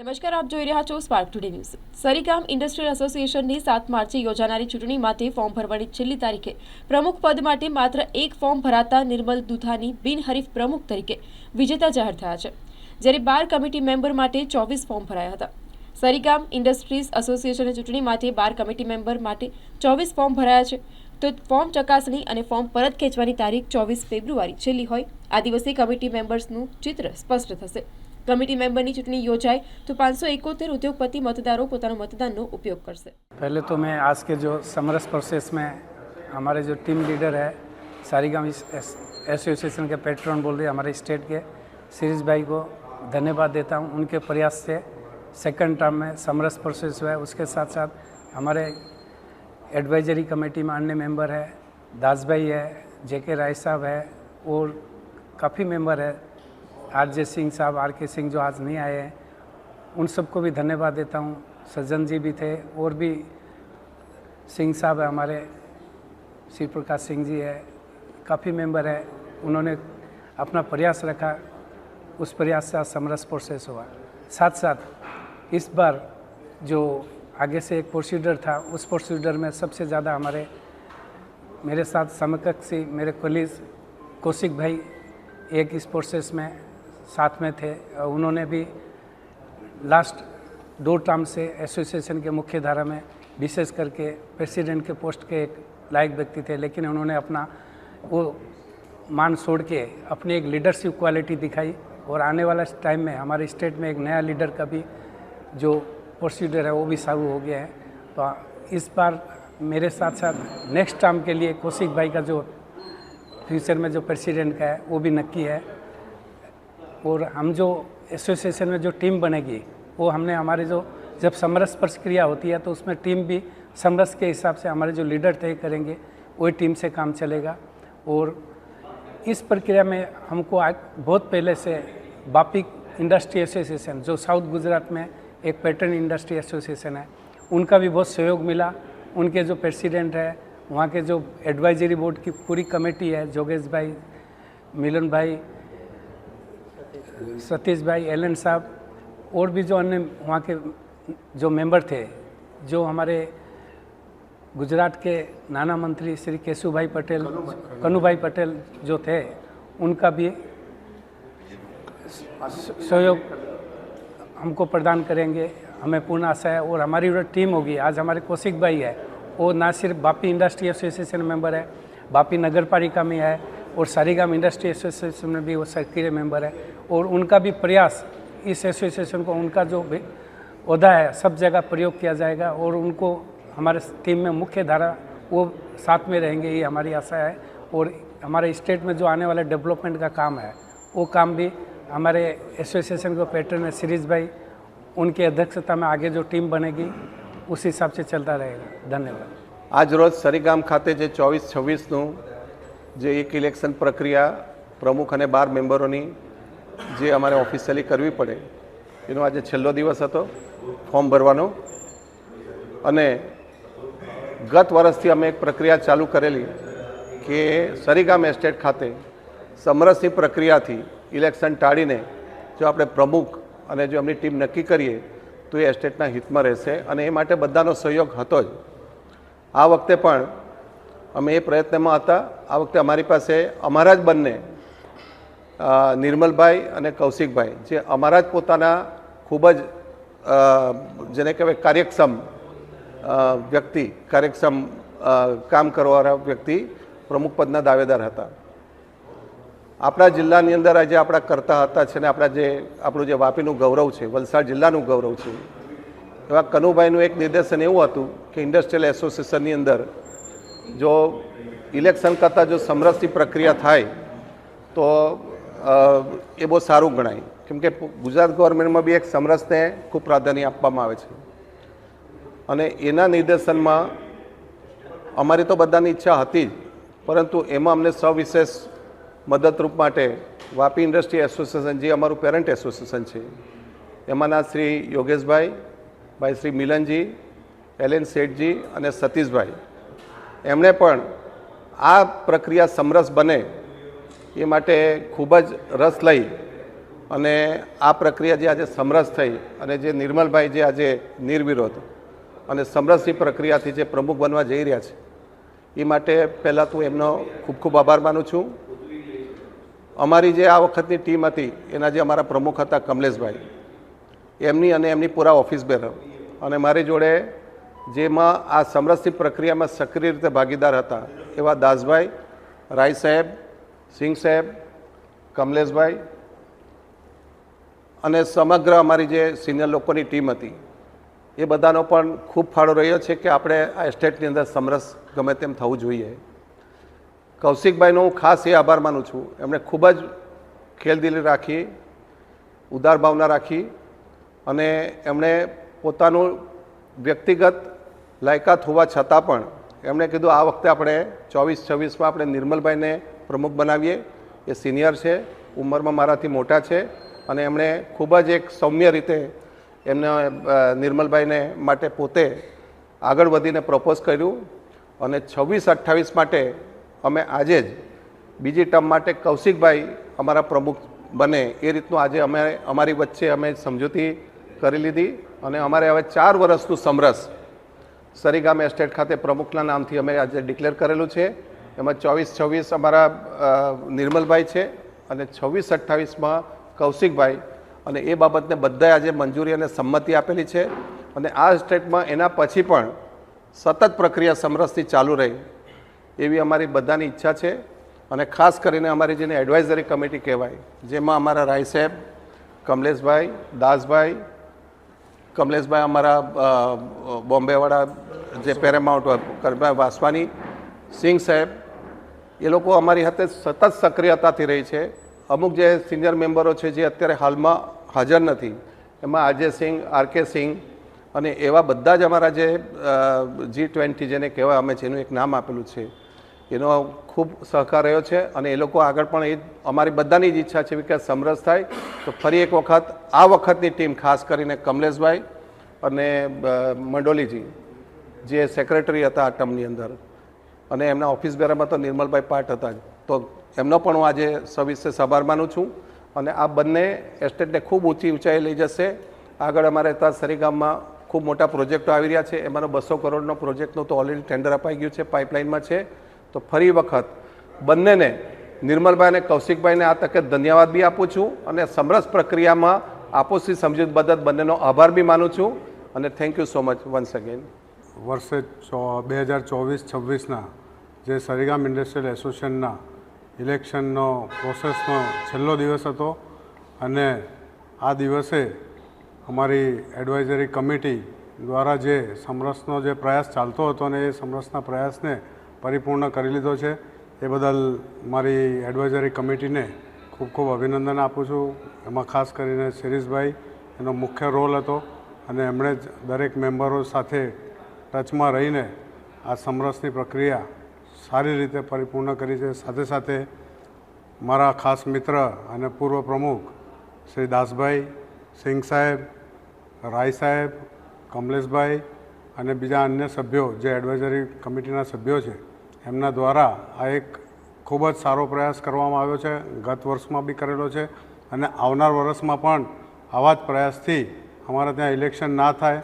નમસ્કાર, આપ જોઈ રહ્યા છો spark today news Sarigam industrial એસોસિએશનની સાત માર્ચે યોજાનારી ચૂંટણી માટે ફોર્મ ભરવાની છેલ્લી તારીખે. પ્રમુખ પદ માટે માત્ર એક ફોર્મ ભરાતા નિર્મલ દુધાની બિનહરીફ પ્રમુખ તરીકે વિજેતા જાહેર થયા છે, જ્યારે બાર કમિટી મેમ્બર માટે ચોવીસ ફોર્મ ભરાયા હતા. સરીગામ ઇન્ડસ્ટ્રીઝ એસોસિએશનની ચૂંટણી માટે બાર કમિટી મેમ્બર માટે ચોવીસ ફોર્મ ભરાયા છે. તો ફોર્મ ચકાસણી અને ફોર્મ પરત ખેંચવાની તારીખ ચોવીસ ફેબ્રુઆરી છેલ્લી હોય, આ દિવસે કમિટી મેમ્બર્સનું ચિત્ર સ્પષ્ટ થશે. કમિટી મેમ્બરની ચૂંટણી યોજાય તો પાંચસો એકોતેર ઉદ્યોગપતિ મતદારો પોતાનો મતદાનનો ઉપયોગ કરશે पहले तो मैं आज के जो समरस प्रोसेस में हमारे जो टीम लीडर है सारीगाम इस एस- एसोसिएशन के पेट्रन बोल रहे हैं हमारे स्टेट के सीरीज भाई को धन्यवाद देता हूँ उनके प्रयास से सेकंड टर्म में समरस प्रोसेस हुआ है उसके साथ साथ हमारे एडवाइजरी कमेटी में अन्य मेंबर है दास भाई है जे के राय साहब है और काफ़ी मेंबर है आर जे सिंह साहब आर के सिंह जो आज नहीं आए हैं, उन सबको भी धन्यवाद देता हूँ। सज्जन जी भी थे, और भी सिंह साहब है हमारे। श्री प्रकाश सिंह जी है, काफ़ी मेंबर है। उन्होंने अपना प्रयास रखा, उस प्रयास से आज समरस प्रोसेस हुआ साथ साथ इस बार जो आगे से एक प्रोसीडर था, उस प्रोसीडर में सबसे ज़्यादा हमारे, मेरे साथ समकक्षी मेरे कोलीज कौशिक भाई, एक इस प्रोसेस में साथ में थे। उन्होंने भी लास्ट दो टर्म से एसोसिएशन के मुख्य धारा में विशेष करके प्रेसिडेंट के पोस्ट के एक लायक व्यक्ति थे, लेकिन उन्होंने अपना वो मान छोड़ के अपनी एक लीडरशिप क्वालिटी दिखाई और आने वाला टाइम में हमारे स्टेट में एक नया लीडर का भी जो प्रोसीडर है, वो भी चालू हो गया है। तो इस बार मेरे साथ साथ नेक्स्ट टर्म के लिए कौशिक भाई का जो फ्यूचर में जो प्रेसिडेंट का है, वो भी नक्की है। और हम जो एसोसिएशन में जो टीम बनेगी, वो हमने हमारे जो, जब समरस प्रक्रिया होती है तो उसमें टीम भी समरस के हिसाब से हमारे जो लीडर तय करेंगे, वही टीम से काम चलेगा। और इस प्रक्रिया में हमको आज बहुत पहले से बापिक इंडस्ट्री एसोसिएशन जो साउथ गुजरात में एक पैटर्न इंडस्ट्री एसोसिएशन है, उनका भी बहुत सहयोग मिला। उनके जो प्रेसिडेंट है, वहाँ के जो एडवाइजरी बोर्ड की पूरी कमेटी है जोगेश भाई, मिलन भाई सतीश भाई, एलन साहब, और भी जो अन्य वहाँ के जो मेंबर थे, जो हमारे गुजरात के नाना मंत्री श्री केशु भाई पटेल कनु भाई पटेल जो थे, उनका भी सहयोग हमको प्रदान करेंगे। हमें पूर्ण आशा है और हमारी जो टीम होगी, आज हमारे कौशिक भाई है, वो ना सिर्फ़ बापी इंडस्ट्री एसोसिएशन मेंबर है, बापी नगर पालिका में है और सारीगाम इंडस्ट्री एसोसिएशन में भी वो सक्रिय मेंबर है और उनका भी प्रयास इस एसोसिएशन को उनका जो भी अहदा है सब जगह प्रयोग किया जाएगा और उनको हमारे टीम में मुख्य धारा वो साथ में रहेंगे ये हमारी आशा है और हमारे स्टेट में जो आने वाले डेवलपमेंट का काम है वो काम भी हमारे एसोसिएशन को पैटर्न है सीरीज भाई उनकी अध्यक्षता में आगे जो टीम बनेगी उस हिसाब से चलता रहेगा धन्यवाद આજ રોજ સરીગામ ખાતે જે ચોવીસ છવ્વીસનું જે એક ઇલેક્શન પ્રક્રિયા પ્રમુખ અને બાર મેમ્બરોની જે અમારે ઓફિશિયલી કરવી પડે, એનો આજે છેલ્લો દિવસ હતો, ફોર્મ ભરવાનો. અને ગત વર્ષથી અમે એક પ્રક્રિયા ચાલુ કરેલી કે સરીગામ એસ્ટેટ ખાતે સમરસની પ્રક્રિયાથી ઇલેક્શન ટાળીને જો આપણે પ્રમુખ અને જો એમની ટીમ નક્કી કરીએ, તો એ એસ્ટેટના હિતમાં રહેશે અને એ માટે બધાનો સહયોગ હતો જ. આ વખતે પણ અમે એ પ્રયત્નમાં હતા. આ વખતે અમારી પાસે અમારા જ બંને નિર્મલભાઈ અને કૌશિકભાઈ, જે અમારા જ પોતાના ખૂબ જ જેને કહેવાય કાર્યક્ષમ વ્યક્તિ, કાર્યક્ષમ કામ કરવાવાળા વ્યક્તિ પ્રમુખ પદના દાવેદાર હતા. આપણા જિલ્લાની અંદર આજે આપણા કરતા હતા છે ને આપણા જે, આપણું જે વાપીનું ગૌરવ છે, વલસાડ જિલ્લાનું ગૌરવ છે. એવા કનુભાઈનું એક નિર્દેશન એવું હતું કે ઇન્ડસ્ટ્રીયલ એસોસિએશનની અંદર જો ઇલેક્શન કરતાં જો સમરસની પ્રક્રિયા થાય, તો એ બહુ સારું ગણાય. કેમ કે ગુજરાત ગવર્મેન્ટમાં બી એક સમરસને ખૂબ પ્રાધાન્ય આપવામાં આવે છે. અને એના નિર્દેશનમાં અમારી તો બધાની ઈચ્છા હતી જ, પરંતુ એમાં અમને સવિશેષ મદદરૂપ માટે વાપી ઇન્ડસ્ટ્રી એસોસિએશન જે અમારું પેરેન્ટ એસોસિએશન છે એમાંના શ્રી યોગેશભાઈ, ભાઈ શ્રી મિલનજી એલેન શેઠજી અને સતીશભાઈ એમણે પણ આ પ્રક્રિયા સમરસ બને એ માટે ખૂબ જ રસ લઈ અને આ પ્રક્રિયા જે આજે સમરસ થઈ અને જે નિર્મલભાઈ જે આજે નિર્વિરોધ અને સમરસની પ્રક્રિયાથી જે પ્રમુખ બનવા જઈ રહ્યા છે, એ માટે પહેલાં તો એમનો ખૂબ ખૂબ આભાર માનું છું. અમારી જે આ વખતની ટીમ હતી, એના જે અમારા પ્રમુખ હતા કમલેશભાઈ, એમની અને એમની પૂરા ઓફિસ બેર અને મારી જોડે જેમાં આ સમરસની પ્રક્રિયામાં સક્રિય રીતે ભાગીદાર હતા એવા દાસભાઈ રાય સાહેબ, સિંહ સાહેબ, કમલેશભાઈ અને સમગ્ર અમારી જે સિનિયર લોકોની ટીમ હતી. એ બધાનો પણ ખૂબ ફાળો રહ્યો છે કે આપણે આ એસ્ટેટની અંદર સમરસ ગમે તેમ થવું જોઈએ. કૌશિકભાઈનો હું ખાસ એ આભાર માનું છું. એમણે ખૂબ જ ખેલદિલી રાખી, ઉદાર ભાવના રાખી અને એમણે પોતાનું વ્યક્તિગત લાયકાત હોવા છતાં પણ એમણે કીધું, આ વખતે આપણે ચોવીસ છવ્વીસમાં આપણે નિર્મલભાઈને પ્રમુખ બનાવીએ. એ સિનિયર છે, ઉંમરમાં મારાથી મોટા છે અને એમણે ખૂબ જ એક સૌમ્ય રીતે એમને નિર્મલભાઈને માટે પોતે આગળ વધીને પ્રપોઝ કર્યું અને છવ્વીસ અઠ્ઠાવીસ માટે અમે આજે જ બીજી ટર્મ માટે કૌશિકભાઈ અમારા પ્રમુખ બને. એ રીતનું આજે અમે, અમારી વચ્ચે અમે સમજૂતી કરી લીધી. અને અમારે હવે ચાર વર્ષનું સમરસ. સરીગામ એસ્ટેટ ખાતે પ્રમુખના નામથી અમે આજે ડિક્લેર કરેલું છે. એમાં ચોવીસ છવ્વીસ અમારા નિર્મલભાઈ છે અને છવ્વીસ અઠ્ઠાવીસમાં કૌશિકભાઈ. અને એ બાબતને બધાએ આજે મંજૂરી અને સંમતિ આપેલી છે. અને આ સ્ટેટમાં એના પછી પણ સતત પ્રક્રિયા સમરસથી ચાલુ રહી. એવી અમારી બધાની ઈચ્છા છે. અને ખાસ કરીને અમારી જેને એડવાઇઝરી કમિટી કહેવાય, જેમાં અમારા રાય સાહેબ, કમલેશભાઈ, દાસભાઈ કમલેશભાઈ અમારા બોમ્બેવાળા જે પેરામાઉન્ટ વાસવાની સિંહ સાહેબ, એ લોકો અમારી સાથે સતત સક્રિયતાથી રહી છે. અમુક જે સિનિયર મેમ્બરો છે જે અત્યારે હાલમાં હાજર નથી, એમાં અજય સિંહ આર કે સિંહ અને એવા બધા જ અમારા જે જી ટ્વેન્ટી જેને કહેવાય, અમે જેનું એક નામ આપેલું છે એનો ખૂબ સહકાર રહ્યો છે અને એ લોકો આગળ પણ એ અમારી બધાની જ ઈચ્છા છે કે સમરસ થાય. તો ફરી એક વખત, આ વખતની ટીમ ખાસ કરીને કમલેશભાઈ અને મંડોલીજી, જે સેક્રેટરી હતા આ ટર્મની અંદર. અને એમના ઓફિસ બેરામાં તો નિર્મલભાઈ પાટ હતા તો એમનો પણ હું આજે સવિશેષ આભાર માનું છું. અને આ બંને એસ્ટેટને ખૂબ ઊંચી ઊંચાઈ લઈ જશે. આગળ અમારે ત્યાં સરીગામમાં ખૂબ મોટા પ્રોજેક્ટો આવી રહ્યા છે. એમાંનો બસો કરોડનો પ્રોજેક્ટનું તો ઓલરેડી ટેન્ડર અપાઈ ગયું છે, પાઇપલાઇનમાં છે. તો ફરી વખત બંનેને નિર્મલભાઈ અને કૌશિકભાઈને આ તકે ધન્યવાદ બી આપું છું અને સમરસ પ્રક્રિયામાં આપોસી સમજૂત બદલ બંનેનો આભાર બી માનું છું અને thank you so much once again વર્ષે બે હજાર ચોવીસ, છવ્વીસના જે સરીગામ ઇન્ડસ્ટ્રીયલ એસોસિએશનના ઇલેક્શનનો પ્રોસેસનો છેલ્લો દિવસ હતો અને આ દિવસે અમારી એડવાઇઝરી કમિટી દ્વારા જે સમરસનો જે પ્રયાસ ચાલતો હતો અને એ સમરસના પ્રયાસને પરિપૂર્ણ કરી લીધો છે. એ બદલ મારી એડવાઇઝરી કમિટીને ખૂબ ખૂબ અભિનંદન આપું છું. એમાં ખાસ કરીને શિરીષભાઈ, એનો મુખ્ય રોલ હતો અને એમણે જ દરેક મેમ્બરો સાથે ટચમાં રહીને આ સમરસની પ્રક્રિયા સારી રીતે પરિપૂર્ણ કરી છે. સાથે સાથે મારા ખાસ મિત્ર અને પૂર્વ પ્રમુખ શ્રી દાસભાઈ સિંઘ સાહેબ, રાય સાહેબ, કમલેશભાઈ અને બીજા અન્ય સભ્યો જે એડવાઇઝરી કમિટીના સભ્યો છે એમના દ્વારા આ એક ખૂબ જ સારો પ્રયાસ કરવામાં આવ્યો છે, ગત વર્ષમાં બી કરેલો છે અને આવનાર વર્ષમાં પણ આવા જ પ્રયાસથી અમારા ત્યાં ઇલેક્શન ના થાય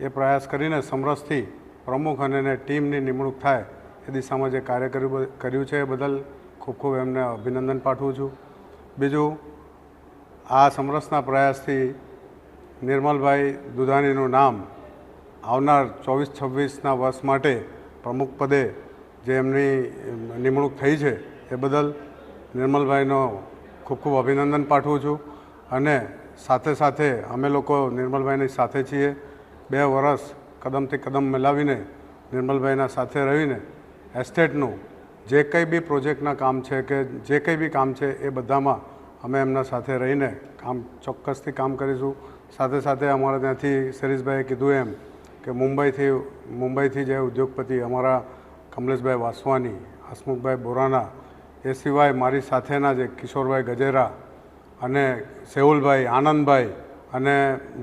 એ પ્રયાસ કરીને સમરસથી પ્રમુખ અને એને ટીમની નિમણૂક થાય એ દિશામાં જે કાર્ય કર્યું કર્યું છે એ બદલ ખૂબ ખૂબ એમને અભિનંદન પાઠવું છું. બીજું, આ સમરસના પ્રયાસથી નિર્મલભાઈ દુધાણીનું નામ આવનાર ચોવીસ છવ્વીસના વર્ષ માટે પ્રમુખ પદે જે એમની નિમણૂક થઈ છે એ બદલ નિર્મલભાઈનો ખૂબ ખૂબ અભિનંદન પાઠવું છું. અને સાથે સાથે અમે લોકો નિર્મલભાઈની સાથે છીએ. બે વર્ષ કદમથી કદમ મિલાવીને નિર્મલભાઈના સાથે રહીને એસ્ટેટનું જે કંઈ બી પ્રોજેક્ટના કામ છે કે જે કંઈ બી કામ છે એ બધામાં અમે એમના સાથે રહીને કામ ચોક્કસથી કામ કરીશું. સાથે સાથે અમારા ત્યાંથી શરીષભાઈએ કીધું એમ કે મુંબઈથી મુંબઈથી જે ઉદ્યોગપતિ અમારા કમલેશભાઈ વાસવાની, હસમુખભાઈ બોરાના, એ સિવાય મારી સાથેના જે કિશોરભાઈ ગજેરા અને સેઉલભાઈ આનંદભાઈ અને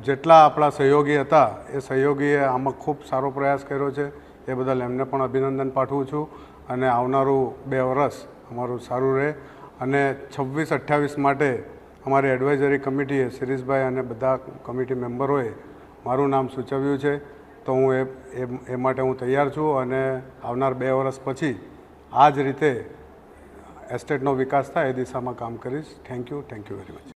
જેટલા આપણા સહયોગી હતા, એ સહયોગીએ આમાં ખૂબ સારો પ્રયાસ કર્યો છે. એ બદલ એમને પણ અભિનંદન પાઠવું છું અને આવનારું બે વર્ષ અમારું સારું રહે. અને છવ્વીસ અઠ્ઠાવીસ માટે અમારી એડવાઇઝરી કમિટીએ શિરીષભાઈ અને બધા કમિટી મેમ્બરોએ મારું નામ સૂચવ્યું છે. તો હું એ એ- માટે હું તૈયાર છું અને આવનાર બે વર્ષ પછી આ જ રીતે એસ્ટેટનો વિકાસ થાય એ દિશામાં કામ કરીશ. Thank you thank you very much